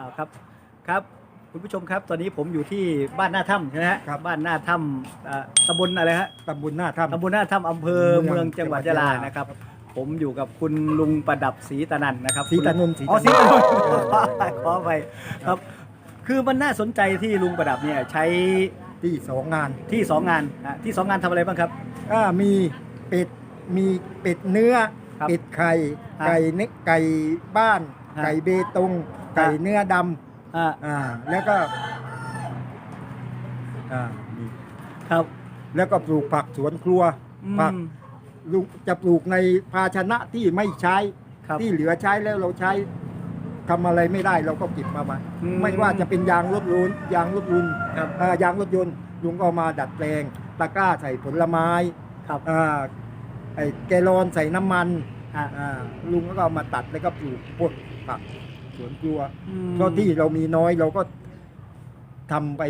อ่าครับครับคุณผู้ชมครับ ตอนนี้ผมอยู่ที่บ้านหน้าถ้ำใช่ไหมฮะครับ บ้านหน้าถ้ำอ่าตำบลอะไรฮะตำบลหน้าถ้ำ ตำบลหน้าถ้ำอำเภอเมืเมือองงจังหวัดจัยะงหวัดลายะลานะครับ ผมอยู่กับคุณลุงประดับศรีตะนันนะครับศรีตะนนท์อ๋อศศรีรีตะตะนนนนท์ท์ขอไปครับ คือมันน่าสนใจที่ลุงประดับเนี่ยใช้ที่สองงานที่สองงานอะที่สองงานทำอะไรบ้างครับก็มีเป็ดมีเป็ดเนื้อ ครับเป็ดไข่ ครับ ไก่เนื้อไก่บ้านครับ ไก่เบตงไก่เนื้อดอ่าำอ่าแล้วก็อ่ามีครับ แล้วก็ปลูกผักสวนครัวอืมผักลุงจะปลูกในภาชนะที่ไม่ใช้ครับที่เหลือใช้แล้วเราใช้ทำอะไรไม่ได้เราก็เก็บมาใหม่อืมไม่ว่าจะเป็นยางรถยนต์ยางรถยนต์ครับเอ่อยางรถยนต์ลุงก็เอามาดัดแปลงตะกร้าใส่ผลไม้ครับอ่าไอ้แกลลอนใส่น้ำมันอ่าอ่า ลุงก็เอามาตัดแล้วก็ปลูกพวกผักสวนครัวอืมเพราะที่เรามีน้อยเราก็ทำไป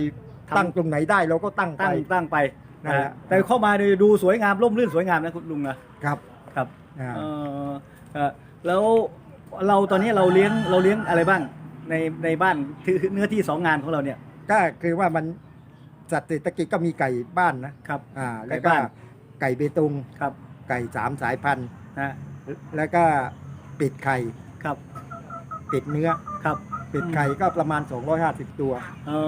ทำตั้งตรงไหนได้เราก็ตั้งไปตั้งตั้งไปนั่นแหละอ่าแต่เข้ามาดูดูสวยงามร่มรื่นสวยงามนะคุณลุงนะครับครับอ่าเออเออแล้วเราตอนนี้เราเลี้ยงเราเลี้ยงอะไรบ้างในในบ้านคือเนื้อที่สองงานของเราเนี่ย ก็คือว่ามันสัตว์เศรษฐกิจก็มีไก่บ้านนะครับ อ่า แล้วไก่ก็บ้านไก่เบตงครับ ไก่สามสายพันธุ์นะ แล้วก็เป็ดไข่ครับเป็ดเนื้อครับเป็ดไข่ก็ประมาณ 250 ตัวอ๋อ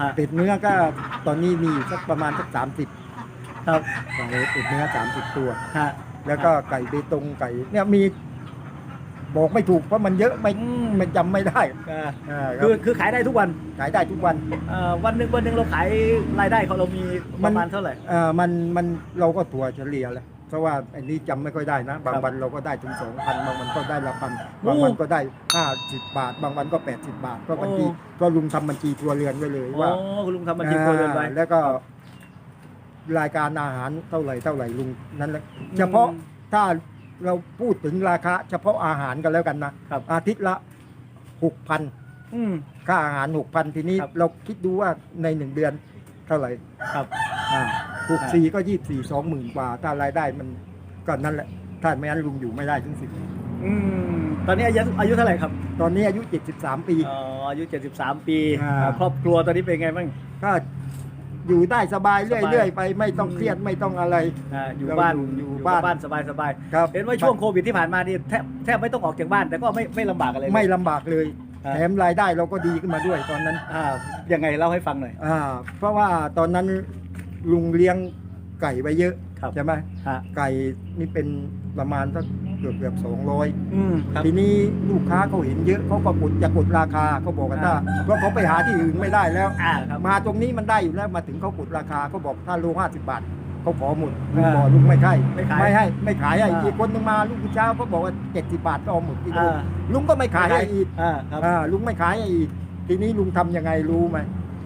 ฮะเป็ดเนื้อก็ตอนนี้มีอยู่สักประมาณสัก30 ครับเป็ดเนื้อ 30 ตัวฮะแล้วก็ไก่เบตงไก่เนี่ยมีบอกไม่ถูกเพราะมันเยอะไม่อืมมันจำไม่ได้อ่าอ่าคือคือขายได้ทุกวันขายได้ทุกวันเอ่อวันหนึ่งวันหนึ่งเราขายรายได้ของเรามีประมาณเท่าไหร่เอ่อมันมันเราก็ถั่วเฉลี่ยแหละ เพราะว่าอันนี้จำไม่ค่อยได้นะ บางครับวันเราก็ได้ถึงสองพันบางวันก็ได้ละพันโอ้บางวันก็ได้ห้าสิบบาท บางวันก็แปดสิบบาท ก็บัญชีโอ้ ก็ลุงทำบัญชีครัวเรือนไว้เลยอ๋อว่าคุณลุงทำบัญชีครัวเรือนไว้ อ่าแล้วก็รายการอาหารเท่าไหร่เท่าไหร่ลุงนั่นแหละเฉพาะถ้าเราพูดถึงราคา เฉพาะอาหารกันแล้วกันนะครับ อาทิตย์ละหกพันอืม ค่าอาหารหกพันทีนี้ ครับ เราคิดดูว่าในหนึ่งเดือนเท่าไหร่ครับ หกสี่ก็ยี่สิบสี่สองหมื่นกว่าถ้ารายได้มันก็นั่นแหละ ถ้าไม่งั้นลุงอยู่ไม่ได้ถึงสิบอืมตอนนี้อายุอายุเท่าไหร่ครับตอนนี้อายุเจ็ดสิบสามปี อ๋ออายุ 73 ปีอ่าอ่าครอบครัวตอนนี้เป็นไงบ้าง ก็อยู่ได้สบายสบายเรื่อย ๆ ไปไม่ต้องเครียดไม่ต้องอะไร อ่าอยู่เราบ้านอยู่อยู่บ้าน บ้านสบายสบายครับเห็นว่าช่วงโควิดที่ผ่านมานี่แทบแทบไม่ต้องออกจากบ้านแต่ก็ไม่ไม่ลำบากอะไรเลย ไม่ลำบากเลยอ่า แถมรายได้เราก็ดีขึ้นมาด้วยตอนนั้น อ่ายังไงเล่าให้ฟังหน่อย อ่าเพราะว่าตอนนั้น ลุงเลี้ยงไก่ไว้เยอะครับใช่ไหมฮะไก่นี่เป็นประมาณสักเกือบเกือบสองร้อยอืมครับ ทีนี้ลูกค้าเขาเห็นเยอะเขาก็กดจะกดราคาเขาบอกกันว่าอ่าเพราะเขาไปหาที่อื่นไม่ได้แล้ว อ่าครับ มาตรงนี้มันได้อยู่แล้วมาถึงเขากดราคาเขาบอกถ้าโลห้าสิบบาทเขาขอหมดลุงอ่าบอกลุงไม่ใช่ไม่ขายไม่ให้ไม่ขายให้อ่า อีกคนนึงมาลูกผู้เช้าเขาบอกว่าเจ็ดสิบบาทก็เอาหมดที่ลุงอ่าลุงก็ไม่ขายให้อีกอ่าครับ อ่าลุงไม่ขายให้อีกทีนี้ลุงทำยังไงรู้ไหม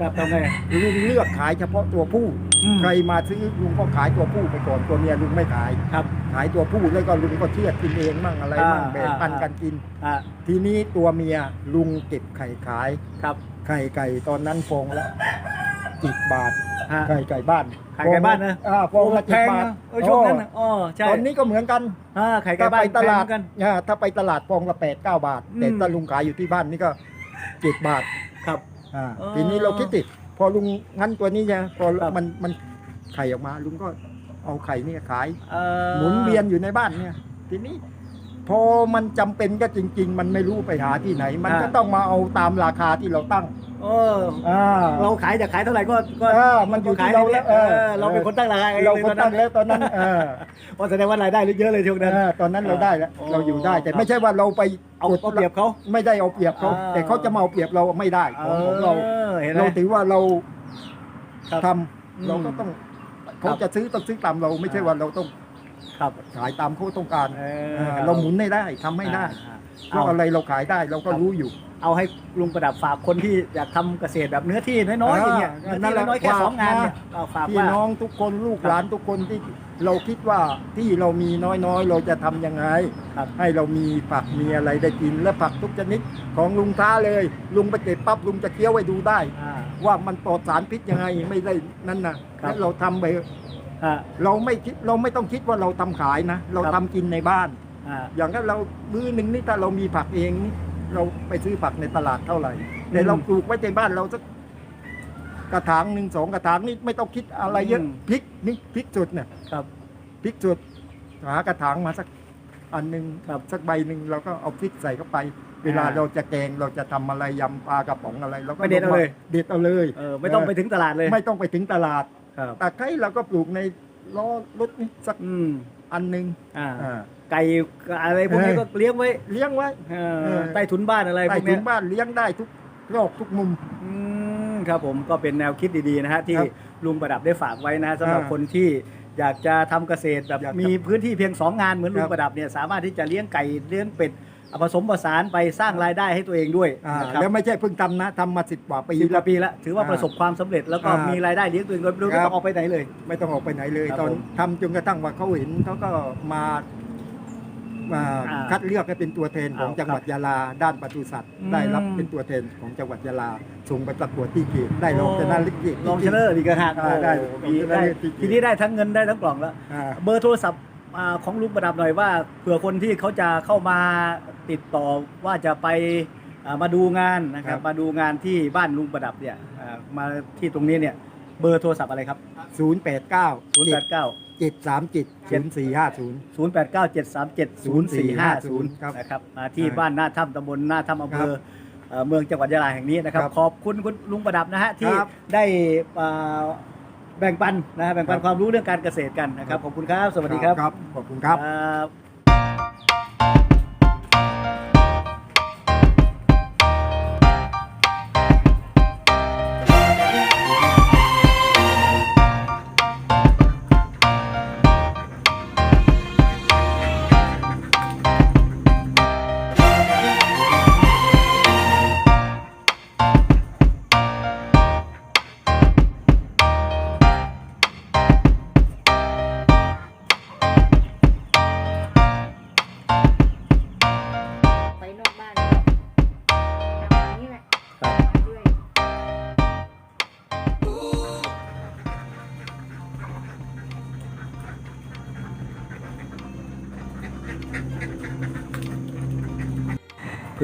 ครับทำไงลุงเลือกขายเฉพาะตัวผู้ อืม ใครมาซื้อลุงก็ขายตัวผู้ไปก่อนตัวเมียลุงไม่ขาย ครับ ขายตัวผู้แล้วก็ลุงก็เชื่อดกินเองมั่งอะไรมั่งอ่าแบ่งปันอ่า กันกิน อ่าทีนี้ตัวเมียลุงเก็บไข่ขาย ครับไข่ไก่ตอนนั้นฟองละจิบบาท ฮะไข่ไก่บ้านไข่ไก่บ้านนะ อ่าฟองละแพเจ็ดงบาทนะเออช่วงนั้นนะอ๋อใช่ตอนนี้ก็เหมือนกันอ่าไข่ไก่ถ้าบ้าไปนตลาดแพงเหมือนกัน อ่าถ้าไปตลาดฟองละแปดเก้าบาท แต่อืมถ้าลุงขายอยู่ที่บ้านนี่ก็เจ็ดบาท ครับ อ่าอ๋อ ทีนี้เราคิดติพอลุงงั้นตัวนี้เนี่ยพอครับมันมันไข่ออกมา ลุงก็เอาไข่เนี่ยขาย เอ่อหมุนเวียนอยู่ในบ้านเนี่ย ทีนี้พ อมันจำเป็นก็จริง ๆ มันไม่รู้ไปหาที่ไหน มันก็ต้องมาเอาตามราคาที่เราตั้ง เอออ่าเราขายจะขายเท่าไหร่ก็ก็เออมันอยู่ที่เราแล้วเอเอออเราเป็นคนตั้งราคาเองเราเลยก็ตอนตั้นั้งนแล้วตอนนั้นเออเพราะแสดงว่ารายได้เยอะเลยช่วงนั้นเออตอนนั้นเราได้แล้วอ๋อเราอยู่ได้แต่ไม่ใช่ว่าเราไปเอากดเอาเปรียบเขาไม่ได้เอาเปรียบเขาอ่าแต่เขาจะมาเอาเปรียบเราไม่ได้ของของเราออเห็นไหมเราถือว่าเราครับทำอืมเราก็ต้องเขาจะซื้อต้องซื้อตามเราไม่ใช่ว่าเราต้อง ครับ ขายตามเขาต้องการเอเออเราหมุนให้ได้ทำให้ได้อ่าเพราะเอาอะไรเราขายได้เราก็รู้อยู่ เอาให้ลุงประดับฝากคนที่อยากทำเกษตรแบบเนื้อที่น้อยๆอย่างเงี้ยอ่าเนื้อที่น้อยๆแค่ฝากสองงานเนี่ยนะ เอาฝากพี่ว่า น้องทุกคนลูกหลานทุกคนที่เราคิดว่าที่เรามีน้อยๆ เราจะทำยังไง ครับ ให้เรามีผักมีอะไรได้กินและผักทุกชนิดของลุงท้าเลย ลุงไปเก็บปั๊บลุงจะเคี้ยวไว้ดูได้ อ่า ว่ามันปลอดสารพิษยังไงไม่ได้นั่นนะครับ และเราทำไป อ่า เราไม่คิดเราไม่ต้องคิดว่าเราทำขายนะ เราครับทำกินในบ้าน อ่า อย่างนั้นเรามื้อหนึ่งนี่ถ้าเรามีผักเองนี่เราไปซื้อผักในตลาดเท่าไหร่ แต่อืมเราปลูกไว้ในบ้านเราสักกระถางหนึ่งสองกระถางนี่ไม่ต้องคิดอะไรเยอะอืม พริกนี่พริกจุดเนี่ยครับ พริกจุดหากระถางมาสักอันหนึ่งครับสักใบหนึ่งเราก็เอาพริกใส่เข้าไป เวลาอ่าเราจะแกงเราจะทำอะไรยำปลากระป๋องอะไรเราก็ไปเด็ดเอาเลย เด็ดเอาเลย เออไม่ต้องไปถึงตลาดเลย ไม่ต้องไปถึงตลาด ครับตะไคร้เราก็ปลูกในล้อรถนี่สักอืมอันหนึ่งอ่าอ่า ไก่อะไรพวกนี้เออก็เลี้ยงไว้เลี้ยงไว้ เออเออ ใต้ถุนบ้านอะไรพใต้วกถุเนี้นยบ้านเลี้ยงได้ทุกรอบทุกมุม อืมครับผมก็เป็นแนวคิดดีๆนะฮะที่ครับลุงประดับได้ฝากไว้นะฮะสำหรับอ่าคนที่อยากจะทำเกษตรแบบอยากจะมีพื้นที่เพียงสองงานเหมือนลุคงรับประดับเนี่ยสามารถที่จะเลี้ยงไก่เลี้ยงเป็ด เอาผสมผสานไปสร้างรายได้ให้ตัวเองด้วยอ่านะครับแล้วไม่ใช่เพิ่งทำนะทำมาสิบกว่าปีปีแล้ละวปีละถือว่าอ่าประสบความสำเร็จแล้วก็อ่ามีมีรายได้เลี้ยงตัวเองโดยไม่ครัต้อบงออกไปไหนเลย ไม่ต้องออกไปไหนเลย ครับตอนผมทำจนกระทั่งว่าเขาเห็นเขาก็มามาอ่าคัดเลือกให้เป็นตัวแทนของเอาจังหวัดยาลา ด้านปศุสัตว์อืม ได้รับเป็นตัวแทนของจังหวัดยาลาส่งไปประกวดที่เขตได้รองชนะเลิศที่ลองชนะดีกระหักอ่าได้โอ้โหมีลองชนะได้เลิศที่ทีนี้ได้ทั้งเงินได้ทั้งกล่องแล้ว อ่า เบอร์โทรศัพท์อ่าของลุงประดับหน่อยว่าเผื่อคนที่เขาจะเข้ามา ติดต่อว่าจะไปอ่ามาดูงานนะครับครับมาดูงานที่บ้านลุงประดับเนี่ยอ่ามาที่ตรงนี้เนี่ยเบอร์โทรศัพท์อะไรครับศูนย์แปดเก้า0 8 9เจ็ดสามเจ็ดศูนย์สี่ห้าศูนย์0 8 9 7 3 7 0 4 5 0ครับนะครับมาที่ครับบ้านหน้าถ้ำตำบลหน้าถ้ำอำเภอครับเอ่อเมืองจังหวัดยะลาแห่งนี้นะครับครับขอบคุณคุณลุงประดับนะฮะที่ครับได้อ่าแบ่งปันนะฮะแบ่งปันครับความรู้เรื่องการเกษตรกันนะครับขอบคุณครับ สวัสดีครับครับขอบคุณครับครับ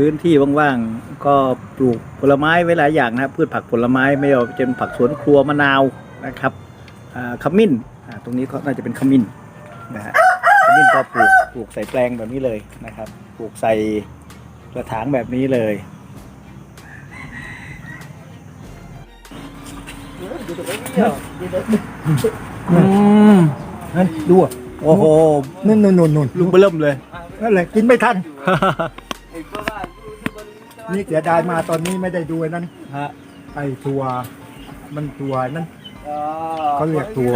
พื้นที่ว่างๆก็ปลูกผลไม้ไว้หลายอย่างนะครับพืชผักผลไม้ไม่ว่าจะเป็นผักสวนครัวมะนาวนะครับอ่าขมิ้นอ่าตรงนี้ก็น่าจะเป็นขมิ้นนะฮะขมิ้นก็ปลูกปลูกใส่แปลงแบบนี้เลยนะครับปลูกใส่กระถางแบบนี้เลยอืมนั่นดูอะโอ้โหนู่นนู่นนู่นนู่นลุงเบลิ่มเลยนั่นแหละกินไม่ทัน นี่เสียดายมาตอนนี้ไม่ได้ดูไอ้นั้นฮะไอ้ตัวมันตัวนั้นเขาเรียกตัว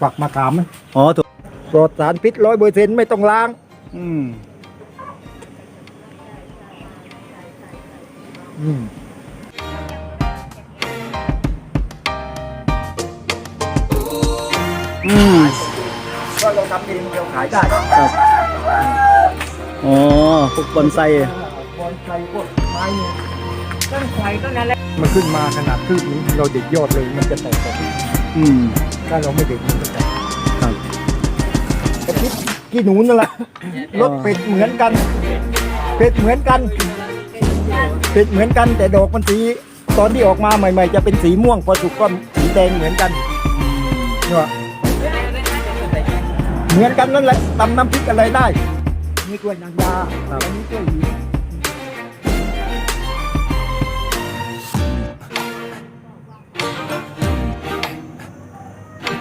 ฝักมะขามนะอ๋อถูกปลอดสารพิษร้อยเปอร์เซ็นต์ไม่ต้องล้าง อืม อืมอืมก็เราทำเองเราขายได้ครับอ๋อพวกบอนไซบ อลไทยพวกไม้เนี่ยต้นไทรต้นนั้นแหละมันขึ้นมาขนาดคืบนี้เราเด็ดยอดเลยมันจะแตกออกอืมถ้าเราไม่เด็ดมันจะแตกครับกระพริบกี่หนูนั่นแหละรสเป็ดเหมือนกัน เป็ดเหมือนกัน เป็ดเหมือนกันแต่ดอกมันสีตอนที่ออกมาใหม่ ๆ จะเป็นสีม่วงพอสุกก็สีแดงเหมือนกันเนี่ยเหมือนกันนั่นแหละตำน้ำพริกอะไรได้นี่กล้วยนางยาอันนี้กล้วยหิน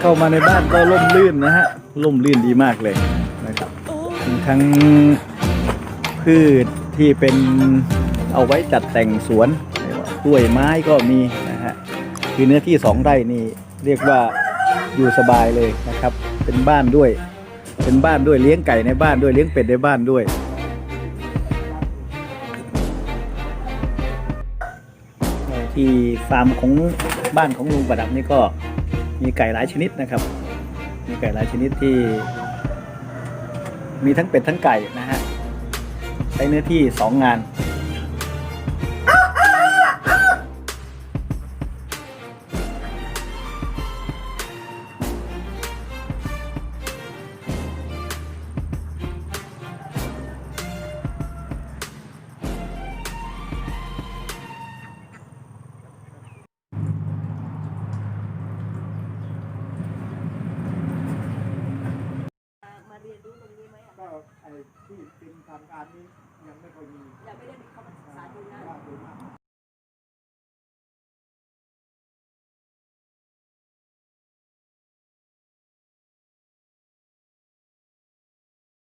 เข้ามาในบ้านก็ร่มรื่นนะฮะร่มรื่นดีมากเลยนะครับทั้งพืชที่เป็นเอาไว้จัดแต่งสวนกล้วยไม้ก็มีนะฮะคือเนื้อที่สองไร่นี่เรียกว่าอยู่สบายเลยนะครับ เป็นบ้านด้วย เป็นบ้านด้วยเลี้ยงไก่ในบ้านด้วยเลี้ยงเป็ดในบ้านด้วยที่ฟาร์มของบ้านของลุงประดับนี่ก็ มีไก่หลายชนิดนะครับ มีไก่หลายชนิดที่ มีทั้งเป็ดทั้งไก่นะฮะใช้เนื้อที่สองงาน ไอ้ที่เป็นทางการนี้ยังไม่ค่อยมีอย่าไม่ได้มีเข้ามาศึกษาดูนะ ว่าโดยมาก